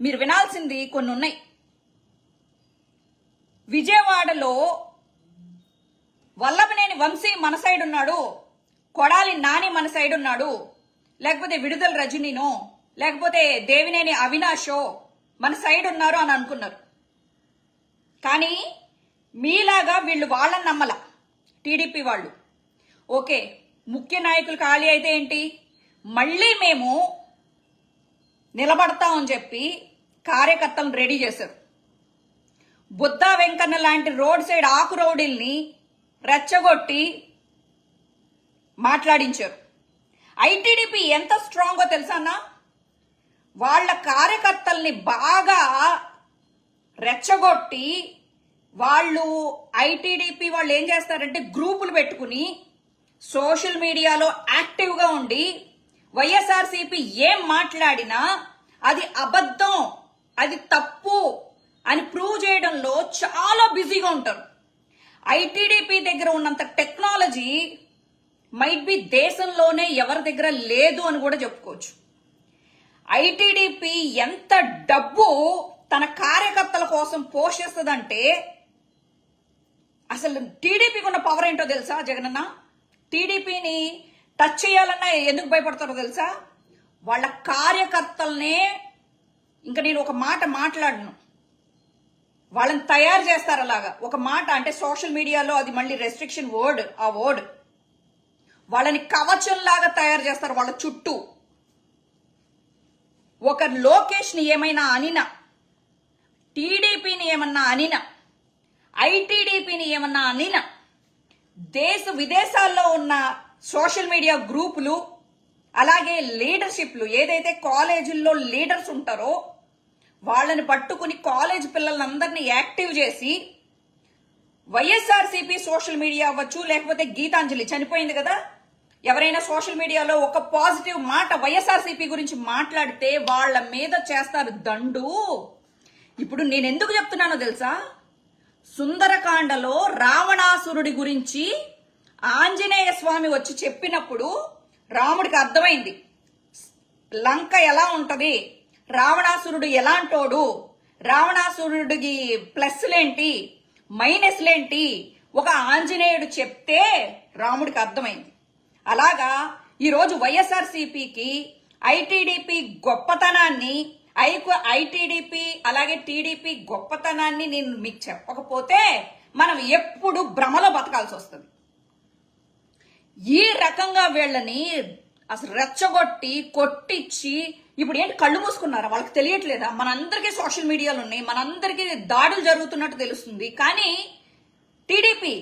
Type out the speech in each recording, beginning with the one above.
మీరు వినాల్సింది కొన్ని ఉన్నాయి విజయవాడలో వల్లభనేని వంశీ మన సైడ్ ఉన్నాడు కొడాలి నాని మన సైడ్ ఉన్నాడు లేకపోతే విడుదల రజనీనో లేకపోతే దేవినేని అవినాషో మన సైడ్ ఉన్నారు అని అనుకున్నారు. కానీ మీలాగా వీళ్ళు వాళ్ళని నమ్మల టీడీపీ వాళ్ళు. ఓకే ముఖ్య నాయకులు ఖాళీ అయితే ఏంటి? మళ్ళీ మేము నిలబడతామని చెప్పి కార్యకర్తలను రెడీ చేశారు. బుద్ధ వెంకన్న లాంటి రోడ్ సైడ్ ఆకు రౌడీల్ని రెచ్చగొట్టి మాట్లాడించారు. ఐటీడీపీ ఎంత స్ట్రాంగో తెలుసా వాళ్ళ కార్యకర్తల్ని బాగా రెచ్చగొట్టి వాళ్ళు ఐటీడీపీ వాళ్ళు ఏం చేస్తారంటే గ్రూపులు పెట్టుకుని సోషల్ మీడియాలో యాక్టివ్గా ఉండి వైఎస్ఆర్సీపీ ఏం మాట్లాడినా అది అబద్ధం అది తప్పు అని ప్రూవ్ చేయడంలో చాలా బిజీగా ఉంటారు. ఐటీడీపీ దగ్గర ఉన్నంత టెక్నాలజీ మైట్ బి దేశంలోనే ఎవరి దగ్గర లేదు అని కూడా చెప్పుకోవచ్చు. ఐటీడీపీ ఎంత డబ్బు తన కార్యకర్తల కోసం పోషిస్తుందంటే అసలు టీడీపీకి ఉన్న పవర్ ఏంటో తెలుసా జగనన్న? టీడీపీని టచ్ చేయాలన్నా ఎందుకు భయపడతారో తెలుసా? వాళ్ళ కార్యకర్తలనే ఇంకా నేను ఒక మాట మాట్లాడను. వాళ్ళని తయారు చేస్తారు అలాగా. ఒక మాట అంటే సోషల్ మీడియాలో అది మళ్ళీ రెస్ట్రిక్షన్ వర్డ్ ఆ వర్డ్ వాళ్ళని కవచంలాగా తయారు చేస్తారు వాళ్ళ చుట్టూ. ఒక లోకేష్ని ఏమైనా అనినా టీడీపీని ఏమన్నా అనినా ఐటీడీపీని ఏమన్నా అనినా దేశ విదేశాల్లో ఉన్న సోషల్ మీడియా గ్రూపులు అలాగే లీడర్షిప్లు ఏదైతే కాలేజీల్లో లీడర్స్ ఉంటారో వాళ్ళని పట్టుకుని కాలేజ్ పిల్లలందరినీ యాక్టివ్ చేసి వైఎస్ఆర్సీపీ సోషల్ మీడియా అవ్వచ్చు లేకపోతే గీతాంజలి చనిపోయింది కదా? ఎవరైనా సోషల్ మీడియాలో ఒక పాజిటివ్ మాట వైఎస్ఆర్సీపీ గురించి మాట్లాడితే వాళ్ళ మీద చేస్తారు దండు. ఇప్పుడు నేను ఎందుకు చెప్తున్నానో తెలుసా? సుందరకాండలో రావణాసురుడి గురించి ఆంజనేయ స్వామి వచ్చి చెప్పినప్పుడు రాముడికి అర్థమైంది. లంక ఎలా ఉంటది? రావణాసురుడు ఎలాంటోడు? రావణాసురుడికి ప్లస్లేంటి? మైనస్లేంటి? ఒక ఆంజనేయుడు చెప్తే రాముడికి అర్థమైంది. అలాగా ఈరోజు వైఎస్ఆర్సీపీకి ఐటీడీపీ గొప్పతనాన్ని ఐకు ఐటీడీపీ అలాగే టీడీపీ గొప్పతనాన్ని నేను మీకు చెప్పకపోతే మనం ఎప్పుడు భ్రమలో బతకాల్సి వస్తుంది. ఈ రకంగా వీళ్ళని అసలు రెచ్చగొట్టి కొట్టించి ఇప్పుడు ఏంటి కళ్ళు మూసుకున్నారా? వాళ్ళకి తెలియట్లేదా? మనందరికీ సోషల్ మీడియాలు ఉన్నాయి మనందరికీ దాడులు జరుగుతున్నట్టు తెలుస్తుంది. కానీ టీడీపీ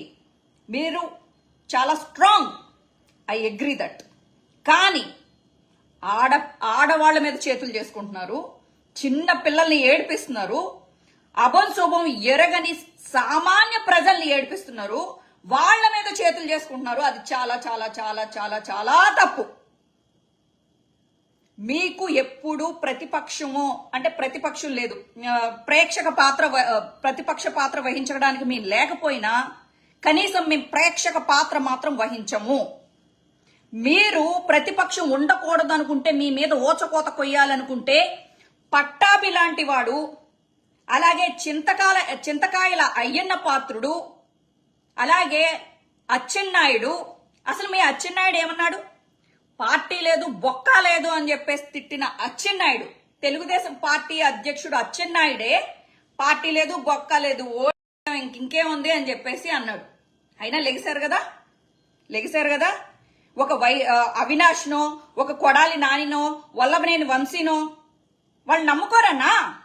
మీరు చాలా స్ట్రాంగ్ ఐ అగ్రి దట్ కానీ ఆడ ఆడవాళ్ళ మీద చేతులు చేసుకుంటున్నారు చిన్న పిల్లల్ని ఏడిపిస్తున్నారు అభం శుభం ఎరగని సామాన్య ప్రజల్ని ఏడిపిస్తున్నారు వాళ్ళ మీద చేతులు చేసుకుంటున్నారు. అది చాలా చాలా చాలా చాలా చాలా తప్పు. మీకు ఎప్పుడు ప్రతిపక్షము అంటే ప్రతిపక్షం లేదు. ప్రేక్షక పాత్ర ప్రతిపక్ష పాత్ర వహించడానికి మేము లేకపోయినా కనీసం మేము ప్రేక్షక పాత్ర మాత్రం వహించము. మీరు ప్రతిపక్షం ఉండకూడదు అనుకుంటే మీ మీద ఓచకోత కొయ్యాలనుకుంటే పట్టాభి లాంటి వాడు అలాగే చింతకాల చింతకాయల అయ్యన్న పాత్రుడు అలాగే అచ్చెన్నాయుడు అసలు మీ అచ్చెన్నాయుడు ఏమన్నాడు? పార్టీ లేదు బొక్క లేదు అని చెప్పేసి తిట్టిన అచ్చెన్నాయుడు. తెలుగుదేశం పార్టీ అధ్యక్షుడు అచ్చెన్నాయుడే పార్టీ లేదు బొక్క లేదు ఓ ఇంకేముంది అని చెప్పేసి అన్నాడు. అయినా లెగిశారు కదా? లెగిశారు కదా? ఒక వై అవినాష్నో ఒక కొడాలి నానినో వల్లభనేని వంశీనో వాళ్ళు నమ్ముకోరన్నా?